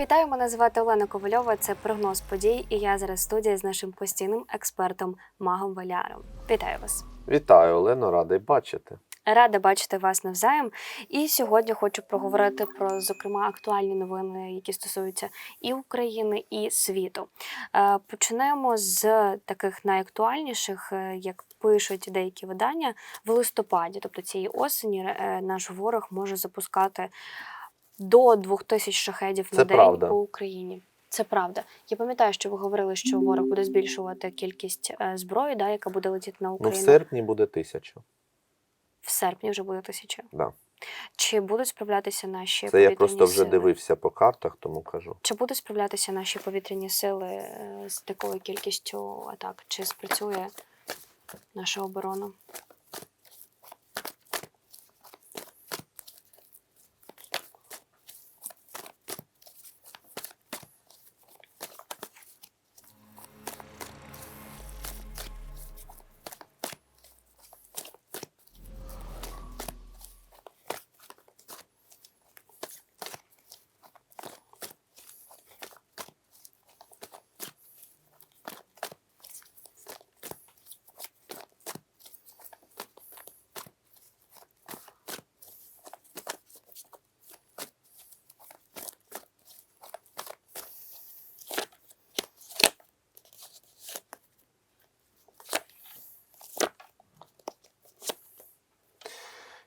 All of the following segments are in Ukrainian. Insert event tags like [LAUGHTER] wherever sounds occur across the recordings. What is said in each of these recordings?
Вітаю, мене звати Олена Ковальова. Це прогноз подій, і я зараз в студії з нашим постійним експертом Магом Валяром. Вітаю вас! Вітаю, Олено, радий бачити. Рада бачити вас навзаєм. І сьогодні хочу проговорити про зокрема актуальні новини, які стосуються і України, і світу. Е, Почнемо з таких найактуальніших, е, як пишуть деякі видання, в листопаді, тобто цієї осені, е, наш ворог може запускати до 2000 шахедів на Це день правда. по Україні. Це правда. Я пам'ятаю, що ви говорили, що ворог буде збільшувати кількість е, зброї, да, яка буде летіти на Ну, в Україну. серпні буде тисяча. В серпні вже буде тисяча. Да. Чи будуть справлятися наші Це я повітряні просто вже сили? дивився по картах, тому кажу. Чи будуть справлятися наші повітряні сили е, з такою кількістю атак? Чи спрацює наша оборона?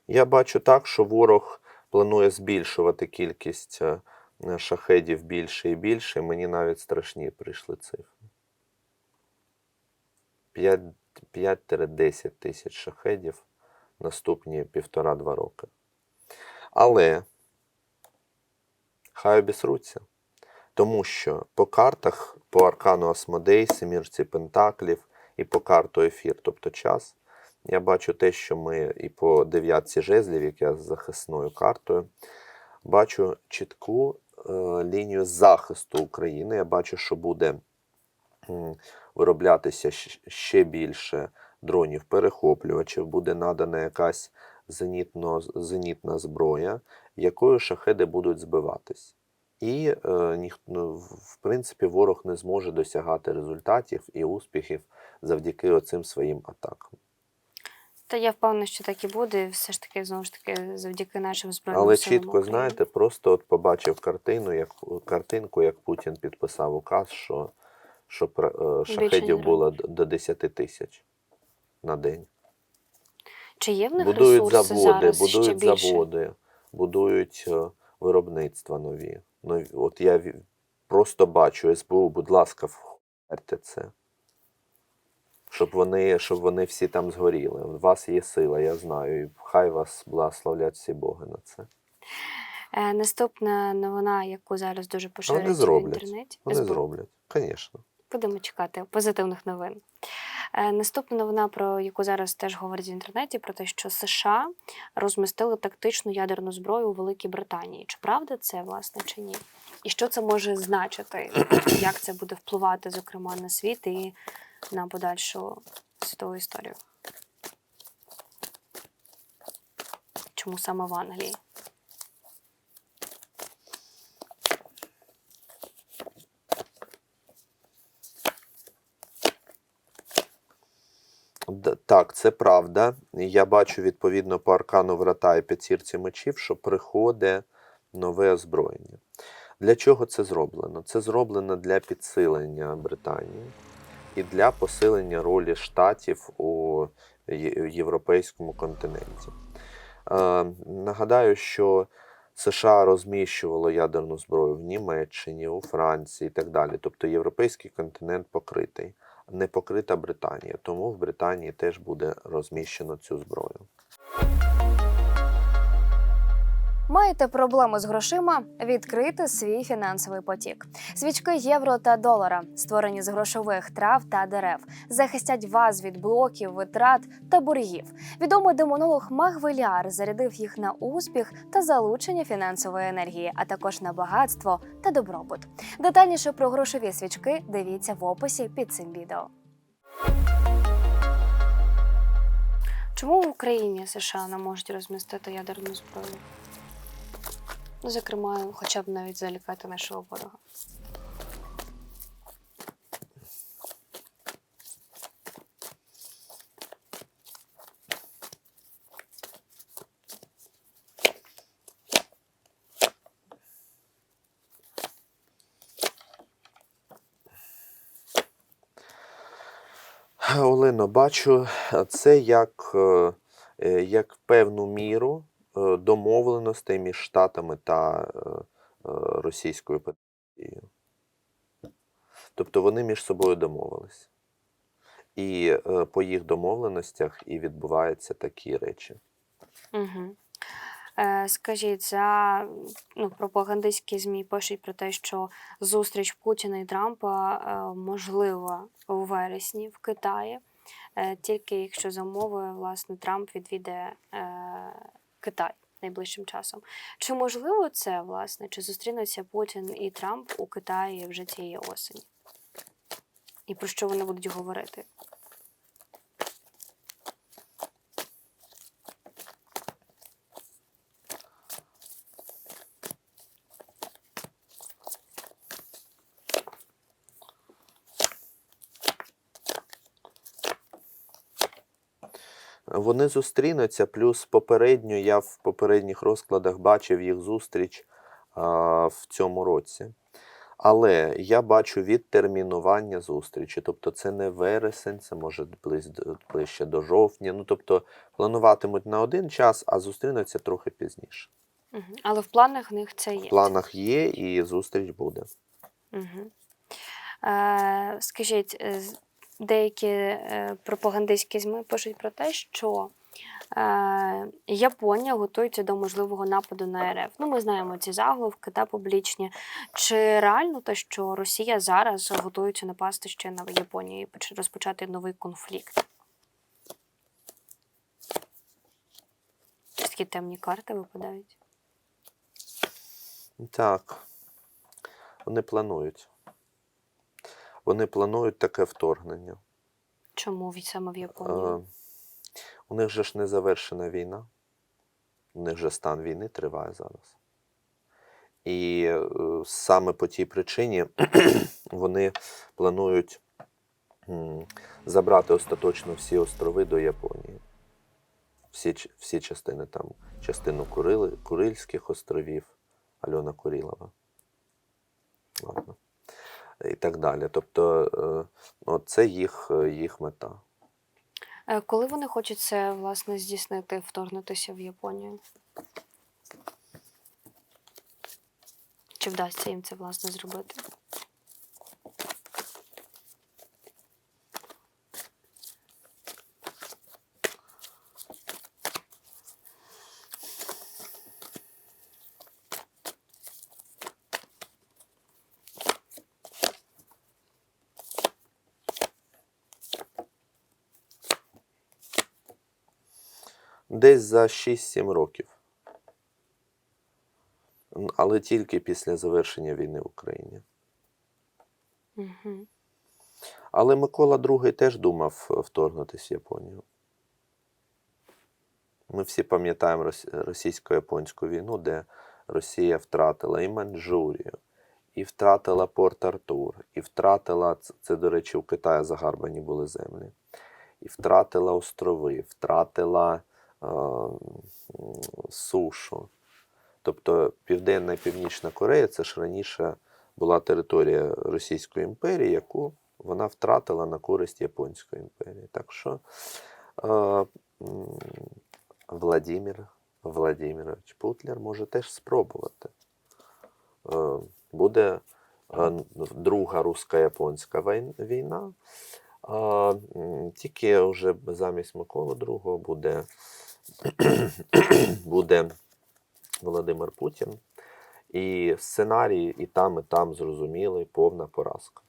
Я бачу так, що ворог планує збільшувати кількість е, шахедів більше і більше. Мені навіть страшні прийшли цифри. 5 5-10 тисяч шахедів наступні півтора-два роки. Але хай обісруться. Тому що по картах, по аркану Асмодей, Семірці Пентаклів і по карту Ефір, тобто час, я бачу те, що ми і по дев'ятці жезлів, як я з захисною картою, бачу чітку е, лінію захисту України. Я бачу, що буде вироблятися ще більше дронів-перехоплювачів, буде надана якась зенітно, зенітна зброя, якою шахеди будуть збиватись. І е, ну, в принципі ворог не зможе досягати результатів і успіхів завдяки оцим своїм атакам. Та я впевнена, що так і буде. Все ж таки, знову ж таки, завдяки нашим збройним Але силам чітко, України. знаєте, просто от побачив картину, як картинку, як Путін підписав указ, що, що е, шахедів було до 10 тисяч на день. Чи є в них Будують ресурси заводи, зараз ще будують більше? заводи, будують е, виробництва нові. нові. От я просто бачу СБУ, будь ласка, вхерте це. Щоб вони, щоб вони всі там згоріли. У вас є сила, я знаю. І хай вас благословлять всі Боги на це. Е, Наступна новина, яку зараз дуже поширюють в інтернеті. Вони СБУ. зроблять, звісно. Будемо чекати позитивних новин. Е, Наступна новина, про яку зараз теж говорять в інтернеті, про те, що США розмістили тактичну ядерну зброю у Великій Британії. Чи правда це власне чи ні? І що це може значити? Як це буде впливати, зокрема, на світ і на подальшу світову історію? Чому саме в Англії? Так, це правда. Я бачу відповідно по аркану врата і п'ятірці мечів, що приходить нове озброєння. Для чого це зроблено? Це зроблено для підсилення Британії і для посилення ролі штатів у європейському континенті. Е, нагадаю, що США розміщувало ядерну зброю в Німеччині, у Франції і так далі. Тобто європейський континент покритий не покрита Британія, тому в Британії теж буде розміщено цю зброю. Маєте проблеми з грошима? Відкрити свій фінансовий потік. Свічки євро та долара, створені з грошових трав та дерев, захистять вас від блоків, витрат та боргів. Відомий демонолог Магвеляр зарядив їх на успіх та залучення фінансової енергії, а також на багатство та добробут. Детальніше про грошові свічки дивіться в описі під цим відео. Чому в Україні США не можуть розмістити ядерну зброю? Ну, зокрема, хоча б навіть залякати нашого ворога. Олено, бачу це як, е, як певну міру домовленостей між Штатами та е, е, Російською Федерацією. Тобто вони між собою домовились. І е, по їх домовленостях і відбуваються такі речі. Угу. Е, скажіть, за ну, пропагандистські ЗМІ пишуть про те, що зустріч Путіна і Трампа е, можлива у вересні в Китаї, е, тільки якщо за умовою, власне, Трамп відвідає е, Китай найближчим часом. Чи можливо це, власне, чи зустрінуться Путін і Трамп у Китаї вже цієї осені? І про що вони будуть говорити? Вони зустрінуться, плюс попередньо я в попередніх розкладах бачив їх зустріч а, в цьому році. Але я бачу відтермінування зустрічі. Тобто це не вересень, це може ближче до жовтня. Ну, тобто плануватимуть на один час, а зустрінуться трохи пізніше. Угу. Але в планах в них це є. В планах є і зустріч буде. Угу. Е, скажіть, деякі е, пропагандистські ЗМІ пишуть про те, що е, Японія готується до можливого нападу на РФ. Ну, ми знаємо ці заголовки та публічні. Чи реально те, що Росія зараз готується напасти ще на Японію і поч- розпочати новий конфлікт? Такі темні карти випадають. Так. Вони планують. Вони планують таке вторгнення. Чому саме в Японію? Е, У них же ж не завершена війна. У них же стан війни триває зараз. І е, саме по тій причині [CLEARS THROAT] вони планують забрати остаточно всі острови до Японії. Всі, всі частини там, частину Курили, Курильських островів, Альона Курілова. Ладно. І так далі. Тобто, е, це їх, їх мета. Е, Коли вони хочуть це власне здійснити, вторгнутися в Японію? Чи вдасться їм це власне зробити? Десь за 6-7 років. Але тільки після завершення війни в Україні. Угу. Але Микола II теж думав е, вторгнутися в Японію. Ми всі пам'ятаємо російсько-японську війну, де Росія втратила і Маньчжурію, і втратила Порт-Артур, і втратила, це, до речі, у Китаї загарбані були землі, і втратила острови, втратила сушу. Тобто Південна і Північна Корея це ж раніше була територія Російської імперії, яку вона втратила на користь Японської імперії. Так що е, Владимир Владимирович Путлер може теж спробувати. Е, буде е, друга русько-японська війна. М, тільки вже замість Миколи II буде, [CLEARS THROAT] буде Володимир Путін. І сценарій і там, і там зрозумілий, повна поразка.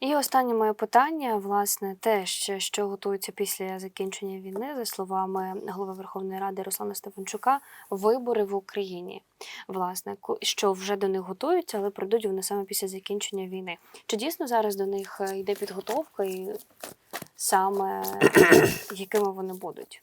І останнє моє питання, власне, те, що, готується після закінчення війни, за словами голови Верховної Ради Руслана Стефанчука, вибори в Україні. Власне, що вже до них готуються, але прийдуть вони саме після закінчення війни. Чи дійсно зараз до них е, йде підготовка і саме [CLEARS THROAT] якими вони будуть?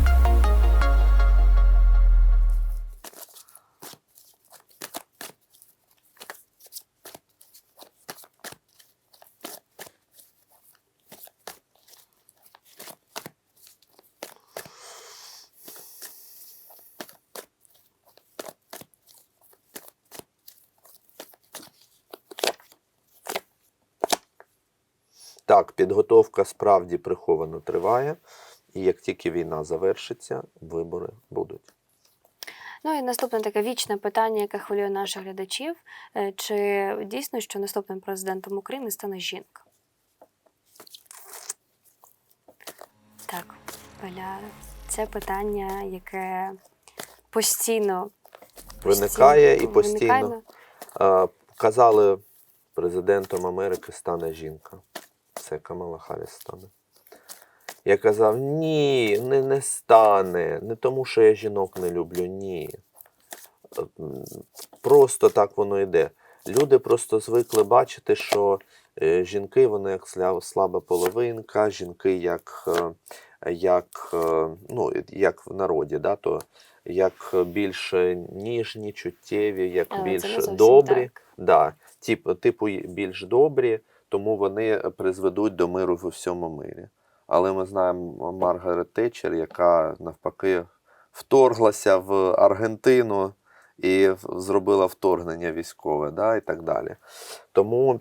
Так, підготовка справді приховано триває, і як тільки війна завершиться, вибори будуть. Ну і наступне таке вічне питання, яке хвилює наших глядачів: Е, чи дійсно, що наступним президентом України стане жінка? Так, Оля, це питання, яке постійно Виникає і постійно. Е, Казали, президентом Америки стане жінка. Це Камала Харріс стане. Я казав: ні, не, не стане. Не тому, що я жінок не люблю, ні. Просто так воно йде. Люди просто звикли бачити, що е, жінки вони як слаба половинка, жінки як, е, як, е, ну, як в народі, да, то як більш ніжні, чуттєві, як не більш добрі. так. Да, тип, типу більш добрі, тому вони призведуть до миру в усьому мирі. Але ми знаємо Маргарет Тетчер, яка навпаки вторглася в Аргентину і зробила вторгнення військове, да, і так далі. Тому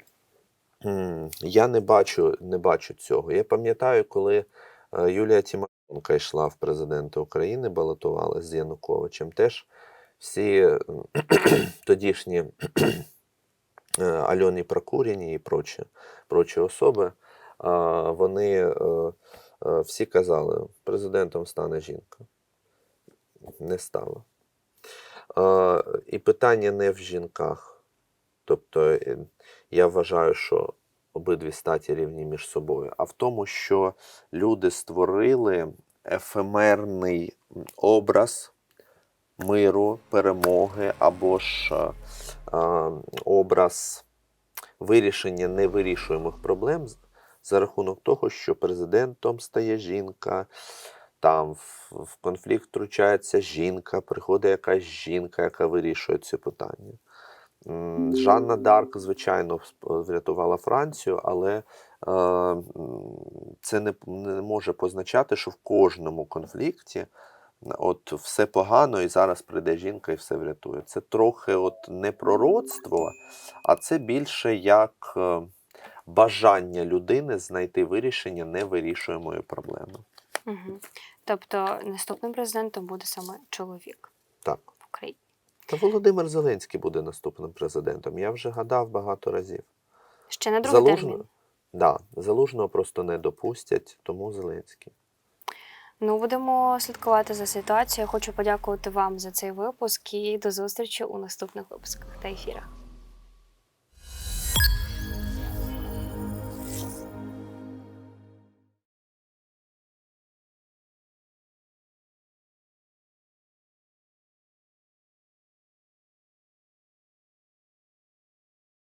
я не бачу, не бачу цього. Я пам'ятаю, коли е, Юлія Тимошенко йшла в президенти України, балотувалася з Януковичем, теж всі [CLEARS THROAT] тодішні Альоні Прокуріні і прочі, прочі особи, вони е, е, всі казали, президентом стане жінка. Не стало. Е, І питання не в жінках. Тобто е, я вважаю, що обидві статі рівні між собою, а в тому, що люди створили ефемерний образ миру, перемоги або ж е, е, образ вирішення невирішуємих проблем за рахунок того, що президентом стає жінка, там в, конфлікт втручається жінка, приходить якась жінка, яка вирішує ці питання. Жанна Дарк, звичайно, врятувала Францію, але е, це не може позначати, що в кожному конфлікті от все погано, і зараз прийде жінка і все врятує. Це трохи от не пророцтво, а це більше як е, бажання людини знайти вирішення невирішуємої проблеми. Угу. Тобто наступним президентом буде саме чоловік Так. в Україні. Та Володимир Зеленський буде наступним президентом. Я вже гадав багато разів. Ще на другий термін. Залужного, да, Залужного просто не допустять, тому Зеленський. Ну, будемо слідкувати за ситуацією. Хочу подякувати вам за цей випуск і до зустрічі у наступних випусках та ефірах.